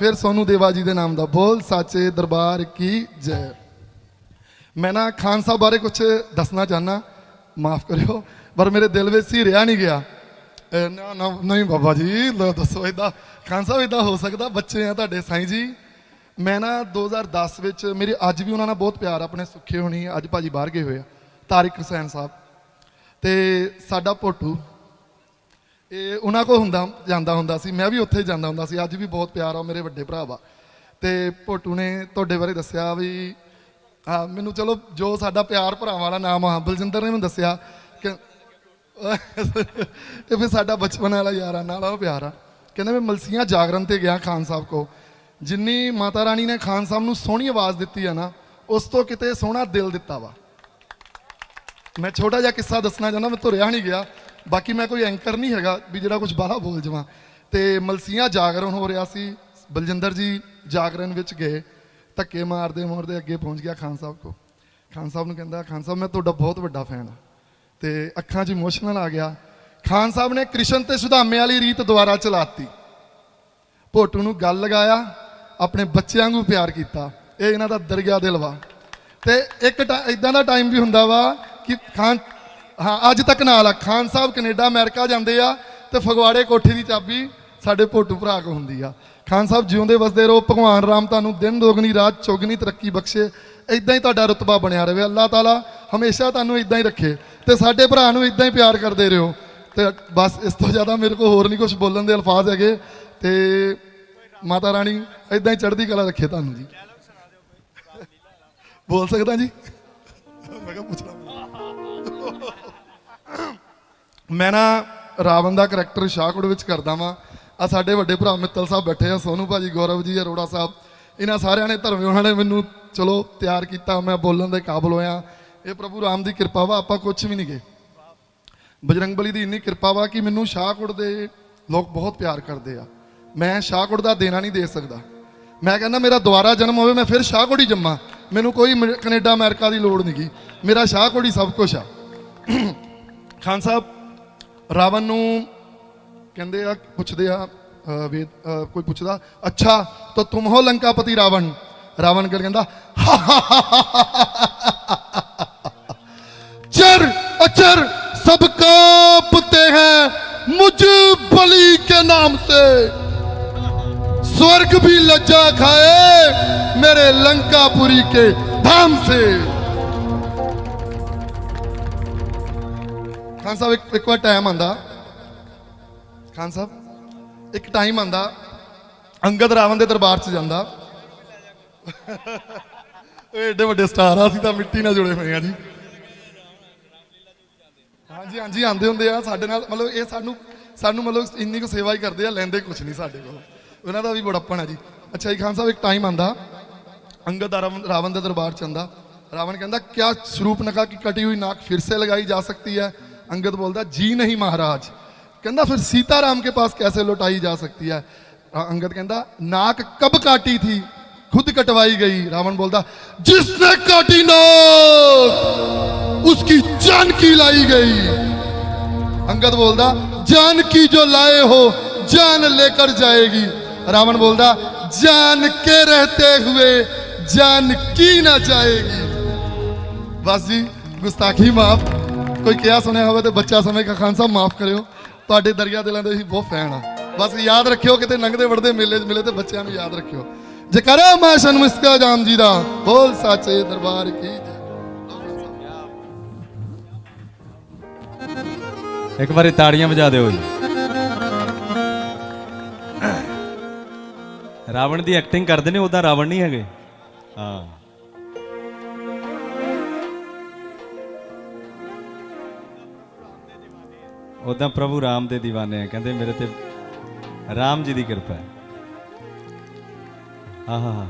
ਫਿਰ ਸੋਨੂ ਦੇਵਾ ਜੀ ਦੇ ਨਾਮ ਦਾ ਬੋਲ, ਸਾਚੇ ਦਰਬਾਰ ਕੀ ਜੈ। ਮੈਂ ਨਾ ਖਾਨ ਸਾਹਿਬ ਬਾਰੇ ਕੁਝ ਦੱਸਣਾ ਚਾਹਨਾ, ਮਾਫ ਕਰਿਓ, ਪਰ ਮੇਰੇ ਦਿਲ ਵਿੱਚ ਸੀ, ਰਿਹਾ ਨਹੀਂ ਗਿਆ। ਨਾ ਨਾ, ਨਹੀਂ ਬਾਬਾ ਜੀ ਲੋ ਦੱਸੋ ਇਦਾਂ ਖਾਨ ਸਾਹਿਬ ਇਦਾਂ ਹੋ ਸਕਦਾ, ਬੱਚੇ ਆ ਤੁਹਾਡੇ ਸਾਈਂ ਜੀ। ਮੈਂ ਨਾ 2010 ਵਿੱਚ, ਮੇਰੇ ਅੱਜ ਵੀ ਉਹਨਾਂ ਨਾਲ ਬਹੁਤ ਪਿਆਰ ਆਪਣੇ ਸੁੱਖੇ ਹੋਣੀ ਅੱਜ ਭਾਜੀ ਬਾਹਰ ਗਏ ਹੋਏ ਆ, ਤਾਰਿਕ ਹੁਸੈਨ ਸਾਹਿਬ। ਤੇ ਸਾਡਾ ਪੋਟੂ ਇਹ ਉਹਨਾਂ ਕੋ ਹੁੰਦਾ, ਜਾਂਦਾ ਹੁੰਦਾ ਸੀ, ਮੈਂ ਵੀ ਉੱਥੇ ਜਾਂਦਾ ਹੁੰਦਾ ਸੀ, ਅੱਜ ਵੀ ਬਹੁਤ ਪਿਆਰ ਆ ਮੇਰੇ ਵੱਡੇ ਭਰਾ ਵਾ। ਤੇ ਭੋਟੂ ਨੇ ਤੁਹਾਡੇ ਬਾਰੇ ਦੱਸਿਆ ਵੀ ਹਾਂ ਮੈਨੂੰ ਚਲੋ ਜੋ ਸਾਡਾ ਪਿਆਰ ਭਰਾਵਾਂ ਵਾਲਾ ਨਾਮ ਆ, ਬਲਜਿੰਦਰ ਨੇ ਮੈਨੂੰ ਦੱਸਿਆ ਕਿ ਇਹ ਫਿਰ ਸਾਡਾ ਬਚਪਨ ਵਾਲਾ ਯਾਰਾਂ ਨਾਲ ਉਹ ਪਿਆਰ ਆ। ਕਹਿੰਦੇ ਮੈਂ ਮਲਸੀਆਂ ਜਾਗਰਣ ਤੇ ਗਿਆ ਖਾਨ ਸਾਹਿਬ ਕੋ ਜਿੰਨੀ ਮਾਤਾ ਰਾਣੀ ਨੇ ਖਾਨ ਸਾਹਿਬ ਨੂੰ ਸੋਹਣੀ ਆਵਾਜ਼ ਦਿੱਤੀ ਆ ਨਾ, ਉਸ ਤੋਂ ਕਿਤੇ ਸੋਹਣਾ ਦਿਲ ਦਿੱਤਾ ਵਾ। ਮੈਂ ਛੋਟਾ ਜਿਹਾ ਕਿੱਸਾ ਦੱਸਣਾ ਚਾਹੁੰਦਾ, ਮੈਂ ਤੁਰਿਆ ਨਹੀਂ ਗਿਆ। ਬਾਕੀ ਮੈਂ ਕੋਈ ਐਂਕਰ ਨਹੀਂ ਹੈਗਾ ਵੀ ਜਿਹੜਾ ਕੁਝ ਬਾਹਲਾ ਬੋਲ ਜਾਵਾਂ। ਤੇ ਮਲਸੀਆਂ ਜਾਗਰਣ ਹੋ ਰਿਹਾ ਸੀ। ਬਲਜਿੰਦਰ ਜੀ ਜਾਗਰਣ ਵਿੱਚ ਗਏ। ਧੱਕੇ ਮਾਰਦੇ ਮਾਰਦੇ ਅੱਗੇ ਪਹੁੰਚ ਗਿਆ ਖਾਨ ਸਾਹਿਬ ਕੋ। ਖਾਨ ਸਾਹਿਬ ਨੂੰ ਕਹਿੰਦਾ, ਖਾਨ ਸਾਹਿਬ, ਮੈਂ ਤੁਹਾਡਾ ਬਹੁਤ ਵੱਡਾ ਫੈਨ ਹਾਂ। ਤੇ ਅੱਖਾਂ 'ਚ ਇਮੋਸ਼ਨਲ ਆ ਗਿਆ। ਖਾਨ ਸਾਹਿਬ ਨੇ ਕ੍ਰਿਸ਼ਨ ਤੇ ਸੁਦਾਮੇ ਵਾਲੀ ਰੀਤ ਦੁਬਾਰਾ ਚਲਾਤੀ। ਭੋਟੂ ਨੂੰ ਗੱਲ ਲਗਾਇਆ, ਆਪਣੇ ਬੱਚਿਆਂ ਨੂੰ ਪਿਆਰ ਕੀਤਾ। ਇਹ ਇਹਨਾਂ ਦਾ ਦਰਗਿਆ ਦਿਲ ਵਾ ਤੇ ਇੱਕ ਇਦਾਂ ਦਾ ਟਾਈਮ ਵੀ ਹੁੰਦਾ ਵਾ ਕਿ ਖਾਨ ਹਾਂ, ਅੱਜ ਤੱਕ ਨਾਲ ਆ। ਖਾਨ ਸਾਹਿਬ ਕੈਨੇਡਾ, ਅਮਰੀਕਾ ਜਾਂਦੇ ਆ ਤੇ ਫਗਵਾੜੇ ਕੋਠੇ ਦੀ ਚਾਬੀ ਸਾਡੇ ਭੋਟੂ ਭਰਾ ਕੋ ਹੁੰਦੀ ਆ। ਖਾਨ ਸਾਹਿਬ ਜਿਉਂਦੇ ਵਸਦੇ ਰਹੋ, ਭਗਵਾਨ ਰਾਮ ਤੁਹਾਨੂੰ ਦਿਨ ਦੋਗਣੀ, ਰਾਤ ਚੌਗਣੀ ਤਰੱਕੀ ਬਖਸ਼ੇ। ਇਦਾਂ ਹੀ ਤੁਹਾਡਾ ਰਤਬਾ ਬਣਿਆ ਰਹੇ ਅੱਲਾਹ ਤਾਲਾ ਹਮੇਸ਼ਾ ਤੁਹਾਨੂੰ ਇਦਾਂ ਹੀ ਰੱਖੇ ਤੇ ਸਾਡੇ ਭਰਾ ਨੂੰ ਇਦਾਂ ਹੀ ਪਿਆਰ ਕਰਦੇ ਰਹੋ। ਤੇ ਬਸ ਇਸ ਤੋਂ ਜ਼ਿਆਦਾ ਮੇਰੇ ਕੋਲ ਹੋਰ ਨਹੀਂ ਕੁਝ ਬੋਲਣ ਦੇ ਅਲਫਾਜ਼ ਹੈਗੇ। ਤੇ ਮਾਤਾ ਰਾਣੀ ਇਦਾਂ ਹੀ ਚੜ੍ਹਦੀ ਕਲਾ ਰੱਖੇ ਤੁਹਾਨੂੰ ਜੀ। ਬੋਲ ਸਕਦਾ ਜੀ? ਮੈਂ ਕਿਹਾ ਪੁੱਛਣਾ। ਮੈਂ ਨਾ ਰਾਵਣ ਦਾ ਕਰੈਕਟਰ ਸ਼ਾਹਕੋਟ ਵਿੱਚ ਕਰਦਾ ਵਾਂ। ਆ ਸਾਡੇ ਵੱਡੇ ਭਰਾ ਮਿੱਤਲ ਸਾਹਿਬ ਬੈਠੇ ਆ, ਸੋਨੂ ਭਾਜੀ, ਗੌਰਵ ਜੀ, ਅਰੋੜਾ ਸਾਹਿਬ। ਇਹਨਾਂ ਸਾਰਿਆਂ ਨੇ ਧਰਮੇ, ਉਹਨਾਂ ਨੇ ਮੈਨੂੰ ਚਲੋ ਤਿਆਰ ਕੀਤਾ, ਮੈਂ ਬੋਲਣ ਦੇ ਕਾਬਲ ਹੋਇਆ। ਇਹ ਪ੍ਰਭੂ ਰਾਮ ਦੀ ਕਿਰਪਾ ਵਾ, ਆਪਾਂ ਕੁਝ ਵੀ ਨਹੀਂ ਗਏ। ਬਜਰੰਗ ਬਲੀ ਦੀ ਇੰਨੀ ਕਿਰਪਾ ਵਾ ਕਿ ਮੈਨੂੰ ਸ਼ਾਹਕੋਟ ਦੇ ਲੋਕ ਬਹੁਤ ਪਿਆਰ ਕਰਦੇ ਆ। ਮੈਂ ਸ਼ਾਹਕੋਟ ਦਾ ਦੇਣਾ ਨਹੀਂ ਦੇ ਸਕਦਾ। ਮੈਂ ਕਹਿੰਦਾ, ਮੇਰਾ ਦੁਬਾਰਾ ਜਨਮ ਹੋਵੇ, ਮੈਂ ਫਿਰ ਸ਼ਾਹਕੋਟ ਹੀ ਜੰਮਾਂ। ਮੈਨੂੰ ਕੋਈ ਅਮਰ- ਕੈਨੇਡਾ, ਅਮਰੀਕਾ ਦੀ ਲੋੜ ਨਹੀਂ ਨਹੀਂਗੀ ਮੇਰਾ ਸ਼ਾਹਕੋਟ ਹੀ ਸਭ ਕੁਝ ਆ। ਖਾਨ ਸਾਹਿਬ ਰਾਵਣ ਨੂੰ ਕਹਿੰਦੇ ਆ ਪੁੱਛਦੇ ਆ ਅ, ਵੇਦ ਅ, ਕੋਈ ਪੁੱਛਦਾ ਅੱਛਾ ਤਾਂ ਤੁਮ ਹੋ ਲੰਕਾਪਤੀ ਰਾਵਣ ਰਾਵਣ ਕਰ ਕਹਿੰਦਾ चर अचर सब कांपते हैं मुझ बलि के नाम से स्वर्ग भी लज्जा खाए मेरे लंकापुरी के धाम से ਖਾਨ ਸਾਹਿਬ, ਇੱਕ ਇੱਕ ਵਾਰ ਟਾਈਮ ਆਂਦਾ ਖਾਨ ਸਾਹਿਬ, ਇੱਕ ਟਾਈਮ ਆਂਦਾ ਅੰਗਦ ਰਾਵਣ ਦੇ ਦਰਬਾਰ 'ਚ ਜਾਂਦਾ। ਓਏ, ਏਡੇ ਵੱਡੇ ਸਟਾਰ ਆ, ਅਸੀਂ ਤਾਂ ਮਿੱਟੀ ਨਾਲ ਜੁੜੇ ਹੋਏ ਆ ਜੀ। ਹਾਂਜੀ ਹਾਂਜੀ ਆਂਦੇ ਹੁੰਦੇ ਆ। ਸਾਡੇ ਨਾਲ, ਮਤਲਬ ਇਹ ਸਾਨੂੰ ਸਾਨੂੰ ਮਤਲਬ ਇੰਨੀ ਕੁ ਸੇਵਾ ਹੀ ਕਰਦੇ ਆ, ਲੈਂਦੇ ਕੁਝ ਨਹੀਂ ਸਾਡੇ ਕੋਲ। ਉਹਨਾਂ ਦਾ ਵੀ ਬੜੱਪਣ ਆ ਜੀ। ਅੱਛਾ ਜੀ, ਖਾਨ ਸਾਹਿਬ, ਇੱਕ ਟਾਈਮ ਆਂਦਾ ਅੰਗਦ ਰਾਵਣ ਦੇ ਦਰਬਾਰ 'ਚ ਆਂਦਾ ਰਾਵਣ ਕਹਿੰਦਾ, ਕਿਆ ਸਰੂਪ ਨਕਾ ਕੀ ਕਟੀ ਹੋਈ ਨਾਕ ਫਿਰ ਸੇ ਲਗਾਈ ਜਾ ਸਕਦੀ ਹੈ? अंगद बोलता जी नहीं महाराज कहता फिर सीताराम के पास कैसे लौटाई जा सकती है अ- अंगद कहता नाक कब काटी थी खुद कटवाई गई रावण बोलता जिसने काटी नाक उसकी जान की लाई गई अंगद बोलता जान की जो लाए हो जान लेकर जाएगी रावण बोलता जान के रहते हुए जान की ना जाएगी ਬਸ ਜੀ ਗੁਸਤਾਖੀ ਮਾਫ ਕੋਈ ਕਿਹਾ ਸੁਣਿਆ ਹੋਵੇ ਤੇ ਬੱਚਾ ਸਮੇਂ ਕਾ ਖਾਨ ਸਾਹਿਬ ਮਾਫ ਕਰਿਓ। ਤੁਹਾਡੇ ਦਰਿਆ ਦਿਲਾਂ ਦੇ ਅਸੀਂ ਬਹੁਤ ਫੈਨ ਆ। ਬਸ ਯਾਦ ਰੱਖਿਓ ਕਿਤੇ ਲੰਘਦੇ ਵੜਦੇ ਮੇਲੇ 'ਚ ਮਿਲੇ ਤੇ ਬੱਚਿਆਂ ਨੂੰ ਯਾਦ ਰੱਖਿਓ। ਜਕਰਾ ਮਾ ਸ਼ਨਮਸਕਾ ਜਾਮ ਜੀ ਦਾ, ਬੋਲ ਸਾਚੇ ਦਰਬਾਰ ਕੀ ਇੱਕ ਵਾਰੀ ਤਾੜੀਆਂ ਵਜਾ ਦਿਓ ਜੀ। ਰਾਵਣ ਦੀ ਐਕਟਿੰਗ ਕਰਦੇ ਨੇ ਉਦਾਂ ਰਾਵਣ ਨਹੀਂ ਹੈਗੇ। ਹਾਂ। ਉਦਾਂ ਪ੍ਰਭੂ ਰਾਮ ਦੇ دیਵਾਨੇ ਆ, ਕਹਿੰਦੇ ਮੇਰੇ ਤੇ ਰਾਮ ਜੀ ਦੀ ਕਿਰਪਾ ਹੈ। ਆਹਾ